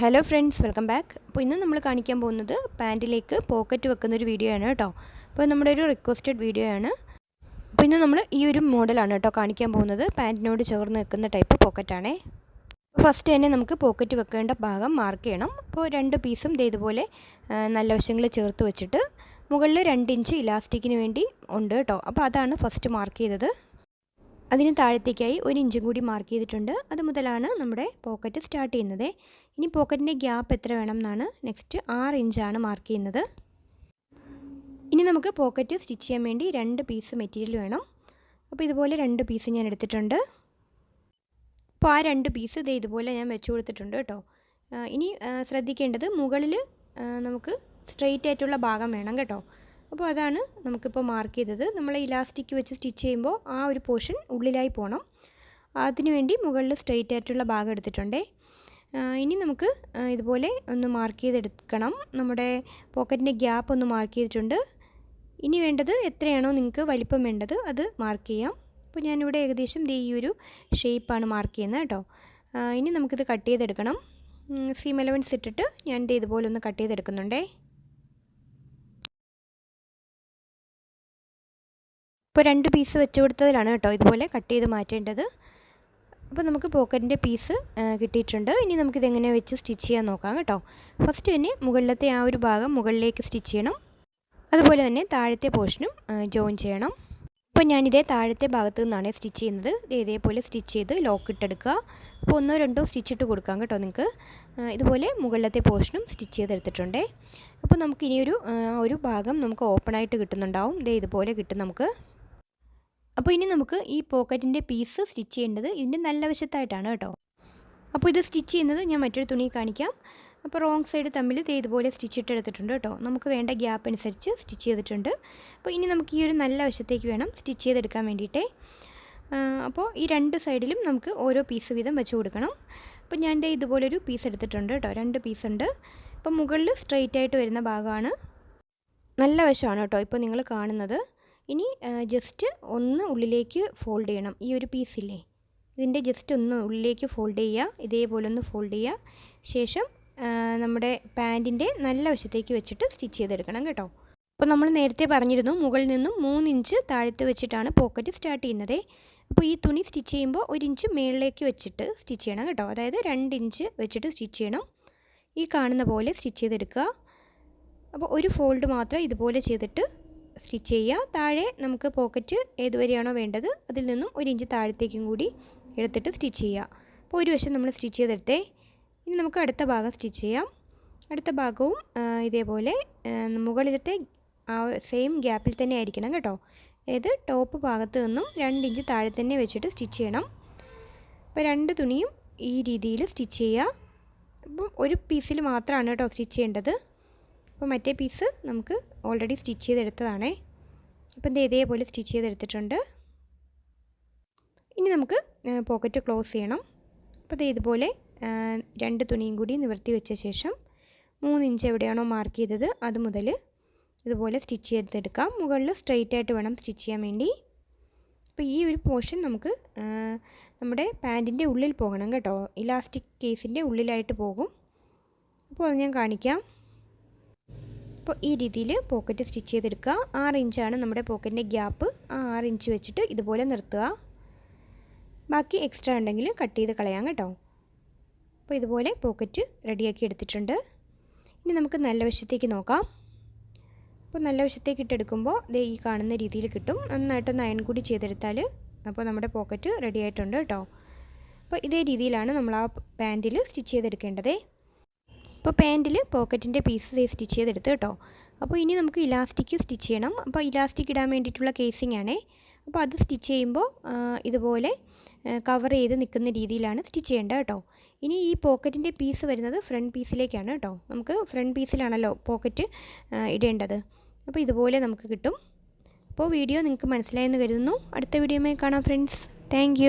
Hello friends welcome back അപ്പോൾ ഇന്ന് നമ്മൾ കാണിക്കാൻ പോകുന്നത് പാന്റിലേക്ക് പോക്കറ്റ് വെക്കുന്ന ഒരു വീഡിയോ ആണ് കേട്ടോ. അപ്പോൾ നമ്മുടെ ഒരു റിക്വസ്റ്റഡ് വീഡിയോ ആണ്. അപ്പോൾ ഇന്ന് നമ്മൾ ഈ ഒരു മോഡലാണ് കേട്ടോ കാണിക്കാൻ പോകുന്നത്. പാന്റിനോട് ചേർന്ന് വെക്കുന്ന ടൈപ്പ് പോക്കറ്റാണേ ഫസ്റ്റ് തന്നെ നമുക്ക് പോക്കറ്റ് വെക്കേണ്ട ഭാഗം മാർക്ക് ചെയ്യണം. അപ്പോൾ രണ്ട് പീസും ആ, നല്ല വശങ്ങൾ ചേർത്ത് വെച്ചിട്ട് മുകളിൽ രണ്ട് ഇഞ്ച് ഇലാസ്റ്റിക്കിന് വേണ്ടി ഉണ്ട് കേട്ടോ. അപ്പോൾ അതാണ് ഫസ്റ്റ് മാർക്ക് ചെയ്തത്. അതിന് താഴത്തേക്കായി ഒരു ഇഞ്ചും കൂടി മാർക്ക് ചെയ്തിട്ടുണ്ട്. അത് മുതലാണ് നമ്മുടെ പോക്കറ്റ് സ്റ്റാർട്ട് ചെയ്യുന്നത്. ഇനി പോക്കറ്റിന്റെ ഗ്യാപ്പ് എത്ര വേണം എന്നാണ് നെക്സ്റ്റ് ആറ് ഇഞ്ചാണ് മാർക്ക് ചെയ്യുന്നത്. ഇനി നമുക്ക് പോക്കറ്റ് സ്റ്റിച്ച് ചെയ്യാൻ വേണ്ടി രണ്ട് പീസ് മെറ്റീരിയൽ വേണം. അപ്പോൾ ഇതുപോലെ രണ്ട് പീസ് ഞാൻ എടുത്തിട്ടുണ്ട്. അപ്പോൾ ആ രണ്ട് പീസ് ഇതേ ഇതുപോലെ ഞാൻ വെച്ച് കൊടുത്തിട്ടുണ്ട് കേട്ടോ. ഇനി ശ്രദ്ധിക്കേണ്ടത് മുകളിൽ നമുക്ക് സ്ട്രെയിറ്റ് ആയിട്ടുള്ള ഭാഗം വേണം കേട്ടോ. അപ്പോൾ അതാണ് നമുക്കിപ്പോൾ മാർക്ക് ചെയ്തത്. നമ്മൾ ഇലാസ്റ്റിക് വെച്ച് സ്റ്റിച്ച് ചെയ്യുമ്പോൾ ആ ഒരു പോർഷൻ ഉള്ളിലായി പോകണം അതിനു വേണ്ടി മുകളിൽ സ്ട്രെയിറ്റ് ആയിട്ടുള്ള ഭാഗം എടുത്തിട്ടുണ്ടേ. ഇനി നമുക്ക് ഇതുപോലെ ഒന്ന് മാർക്ക് ചെയ്തെടുക്കണം. നമ്മുടെ പോക്കറ്റിന്റെ ഗ്യാപ്പ് ഒന്ന് മാർക്ക് ചെയ്തിട്ടുണ്ട്. ഇനി വേണ്ടത് എത്രയാണോ നിങ്ങൾക്ക് വലിപ്പം വേണ്ടത് അത് മാർക്ക് ചെയ്യാം. അപ്പോൾ ഞാനിവിടെ ഏകദേശം ഈ ഒരു ഷേപ്പാണ് മാർക്ക് ചെയ്യുന്നത് കേട്ടോ. ഇനി നമുക്കിത് കട്ട് ചെയ്തെടുക്കണം. സീം എലവൻസ് ഇട്ടിട്ട് ഞാൻ ഇതുപോലെ ഒന്ന് കട്ട് ചെയ്തെടുക്കുന്നുണ്ടേ. ഇപ്പോൾ രണ്ട് പീസ് വെച്ച് കൊടുത്തതിലാണ് കേട്ടോ ഇതുപോലെ കട്ട് ചെയ്ത് മാറ്റേണ്ടത്. അപ്പോൾ നമുക്ക് പോക്കറ്റിന്റെ പീസ് കിട്ടിയിട്ടുണ്ട്. ഇനി നമുക്കിതെങ്ങനെ വെച്ച് സ്റ്റിച്ച് ചെയ്യാൻ നോക്കാം കേട്ടോ. ഫസ്റ്റ് തന്നെ മുകളിലത്തെ ആ ഒരു ഭാഗം മുകളിലേക്ക് സ്റ്റിച്ച് ചെയ്യണം. അതുപോലെ തന്നെ താഴത്തെ പോർഷനും ജോയിൻ ചെയ്യണം. അപ്പോൾ ഞാനിതേ താഴത്തെ ഭാഗത്ത് നിന്നാണ് സ്റ്റിച്ച് ചെയ്യുന്നത്. ഇതേപോലെ സ്റ്റിച്ച് ചെയ്ത് ലോക്ക് ഇട്ടെടുക്കുക. അപ്പോൾ ഒന്നോ രണ്ടോ സ്റ്റിച്ച് ഇട്ട് കൊടുക്കാം കേട്ടോ നിങ്ങൾക്ക് ഇതുപോലെ മുകളിലത്തെ പോർഷനും സ്റ്റിച്ച് ചെയ്തെടുത്തിട്ടുണ്ടേ. അപ്പോൾ നമുക്ക് ഇനിയൊരു ഒരു ഭാഗം നമുക്ക് ഓപ്പണായിട്ട് കിട്ടുന്നുണ്ടാവും. ഇതേ ഇതുപോലെ കിട്ടും നമുക്ക്. അപ്പോൾ ഇനി നമുക്ക് ഈ പോക്കറ്റിന്റെ പീസ് സ്റ്റിച്ച് ചെയ്യേണ്ടത് ഇതിന്റെ നല്ല വശത്തായിട്ടാണ് കേട്ടോ. അപ്പോൾ ഇത് സ്റ്റിച്ച് ചെയ്യുന്നത് ഞാൻ മറ്റൊരു തുണി കാണിക്കാം. അപ്പോൾ റോങ് സൈഡ് തമ്മിൽ ദേ ഇതുപോലെ സ്റ്റിച്ച് ഇട്ടെടുത്തിട്ടുണ്ട് കേട്ടോ. നമുക്ക് വേണ്ട ഗ്യാപ്പ് അനുസരിച്ച് സ്റ്റിച്ച് ചെയ്തിട്ടുണ്ട്. അപ്പോൾ ഇനി നമുക്ക് ഈ ഒരു നല്ല വശത്തേക്ക് വേണം സ്റ്റിച്ച് ചെയ്തെടുക്കാൻ വേണ്ടിയിട്ടേ. അപ്പോൾ ഈ രണ്ട് സൈഡിലും നമുക്ക് ഓരോ പീസ് വീതം വെച്ച് കൊടുക്കണം. അപ്പോൾ ഞാൻ ദേ ഇതുപോലൊരു പീസ് എടുത്തിട്ടുണ്ട് കേട്ടോ. രണ്ട് പീസ് ഉണ്ട്. അപ്പോൾ മുകളിൽ സ്ട്രെയിറ്റ് ആയിട്ട് വരുന്ന ഭാഗമാണ്. നല്ല വശമാണ് കേട്ടോ ഇപ്പോൾ നിങ്ങൾ കാണുന്നത്. ഇനി ജസ്റ്റ് ഒന്ന് ഉള്ളിലേക്ക് ഫോൾഡ് ചെയ്യണം. ഈ ഒരു പീസില്ലേ ഇതിന്റെ ജസ്റ്റ് ഒന്ന് ഉള്ളിലേക്ക് ഫോൾഡ് ചെയ്യുക. ഇതേപോലെ ഒന്ന് ഫോൾഡ് ചെയ്യുക. ശേഷം നമ്മുടെ പാന്റിന്റെ നല്ല വശത്തേക്ക് വെച്ചിട്ട് സ്റ്റിച്ച് ചെയ്തെടുക്കണം കേട്ടോ. അപ്പോൾ നമ്മൾ നേരത്തെ പറഞ്ഞിരുന്നു മുകളിൽ നിന്നും മൂന്ന് ഇഞ്ച് താഴത്ത് വെച്ചിട്ടാണ് പോക്കറ്റ് സ്റ്റാർട്ട് ചെയ്യുന്നത്. അപ്പോൾ ഈ തുണി സ്റ്റിച്ച് ചെയ്യുമ്പോൾ ഒരു ഇഞ്ച് മുകളിലേക്ക് വെച്ചിട്ട് സ്റ്റിച്ച് ചെയ്യണം കേട്ടോ. അതായത് രണ്ട് ഇഞ്ച് വെച്ചിട്ട് സ്റ്റിച്ച് ചെയ്യണം. ഈ കാണുന്ന പോലെ സ്റ്റിച്ച് ചെയ്തെടുക്കുക. അപ്പോൾ ഒരു ഫോൾഡ് മാത്രം ഇതുപോലെ ചെയ്തിട്ട് സ്റ്റിച്ച് ചെയ്യുക. താഴെ നമുക്ക് പോക്കറ്റ് ഏതുവരെയാണോ വേണ്ടത് അതിൽ നിന്നും ഒരു ഇഞ്ച് താഴത്തേക്കും കൂടി എടുത്തിട്ട് സ്റ്റിച്ച് ചെയ്യുക. അപ്പോൾ ഒരു വശം നമ്മൾ സ്റ്റിച്ച് ചെയ്തെടുത്തേ. ഇനി നമുക്ക് അടുത്ത ഭാഗം സ്റ്റിച്ച് ചെയ്യാം. അടുത്ത ഭാഗവും ഇതേപോലെ മുകളിലത്തെ ആ സെയിം ഗ്യാപ്പിൽ തന്നെ ആയിരിക്കണം കേട്ടോ. അതായത് ടോപ്പ് ഭാഗത്ത് നിന്നും രണ്ട് ഇഞ്ച് താഴെ തന്നെ വെച്ചിട്ട് സ്റ്റിച്ച് ചെയ്യണം. അപ്പോൾ രണ്ട് തുണിയും ഈ രീതിയിൽ സ്റ്റിച്ച് ചെയ്യുക. അപ്പം ഒരു പീസിൽ മാത്രമാണ് കേട്ടോ സ്റ്റിച്ച് ചെയ്യേണ്ടത്. അപ്പോൾ മറ്റേ പീസ് നമുക്ക് ഓൾറെഡി സ്റ്റിച്ച് ചെയ്തെടുത്തതാണേ. അപ്പോൾ ഇത് ഇതേപോലെ സ്റ്റിച്ച് ചെയ്തെടുത്തിട്ടുണ്ട്. ഇനി നമുക്ക് പോക്കറ്റ് ക്ലോസ് ചെയ്യണം. അപ്പോൾ ഇത് ഇതുപോലെ രണ്ട് തുണിയും കൂടി നിവർത്തി വെച്ച ശേഷം മൂന്ന് ഇഞ്ച് എവിടെയാണോ മാർക്ക് ചെയ്തത് അത് മുതൽ ഇതുപോലെ സ്റ്റിച്ച് ചെയ്തെടുക്കാം. മുകളിൽ സ്ട്രെയിറ്റ് ആയിട്ട് വേണം സ്റ്റിച്ച് ചെയ്യാൻ വേണ്ടി. അപ്പോൾ ഈ ഒരു പോർഷൻ നമുക്ക് നമ്മുടെ പാന്റിന്റെ ഉള്ളിൽ പോകണം കേട്ടോ. ഇലാസ്റ്റിക് കേസിന്റെ ഉള്ളിലായിട്ട് പോകും. അപ്പോൾ അത് ഞാൻ കാണിക്കാം. അപ്പോൾ ഈ രീതിയിൽ പോക്കറ്റ് സ്റ്റിച്ച് ചെയ്തെടുക്കുക. ആറ് ഇഞ്ചാണ് നമ്മുടെ പോക്കറ്റിന്റെ ഗ്യാപ്പ് ആ ആറ് ഇഞ്ച് വെച്ചിട്ട് ഇതുപോലെ നിർത്തുക. ബാക്കി എക്സ്ട്രാ ഉണ്ടെങ്കിൽ കട്ട് ചെയ്ത് കളയാം കേട്ടോ. അപ്പോൾ ഇതുപോലെ പോക്കറ്റ് റെഡിയാക്കി എടുത്തിട്ടുണ്ട്. ഇനി നമുക്ക് നല്ല വശത്തേക്ക് നോക്കാം. അപ്പോൾ നല്ല വശത്തേക്ക് ഇട്ടെടുക്കുമ്പോൾ ദേ ഈ കാണുന്ന രീതിയിൽ കിട്ടും. നന്നായിട്ടൊന്ന് അയൺ കൂടി ചെയ്തെടുത്താൽ അപ്പോൾ നമ്മുടെ പോക്കറ്റ് റെഡി ആയിട്ടുണ്ട് കേട്ടോ. അപ്പോൾ ഇതേ രീതിയിലാണ് നമ്മൾ ആ പാന്റിൽ സ്റ്റിച്ച് ചെയ്തെടുക്കേണ്ടതേ. ഇപ്പോൾ പാന്റിൽ പോക്കറ്റിന്റെ പീസ് സ്റ്റിച്ച് ചെയ്തെടുത്ത് കേട്ടോ. അപ്പോൾ ഇനി നമുക്ക് ഇലാസ്റ്റിക് സ്റ്റിച്ച് ചെയ്യണം. അപ്പോൾ ഇലാസ്റ്റിക് ഇടാൻ വേണ്ടിയിട്ടുള്ള കേസിംഗ് ആണേ. അപ്പോൾ അത് സ്റ്റിച്ച് ചെയ്യുമ്പോൾ ഇതുപോലെ കവർ ചെയ്ത് നിൽക്കുന്ന രീതിയിലാണ് സ്റ്റിച്ച് ചെയ്യേണ്ടത് കേട്ടോ. ഇനി ഈ പോക്കറ്റിന്റെ പീസ് വരുന്നത് ഫ്രണ്ട് പീസിലേക്കാണ് കേട്ടോ. നമുക്ക് ഫ്രണ്ട് പീസിലാണല്ലോ പോക്കറ്റ് ഇടേണ്ടത്. അപ്പോൾ ഇതുപോലെ നമുക്ക് കിട്ടും. അപ്പോൾ വീഡിയോ നിങ്ങൾക്ക് മനസ്സിലായെന്ന് കരുതുന്നു. അടുത്ത വീഡിയോയുമായി കാണാം ഫ്രണ്ട്സ്. താങ്ക്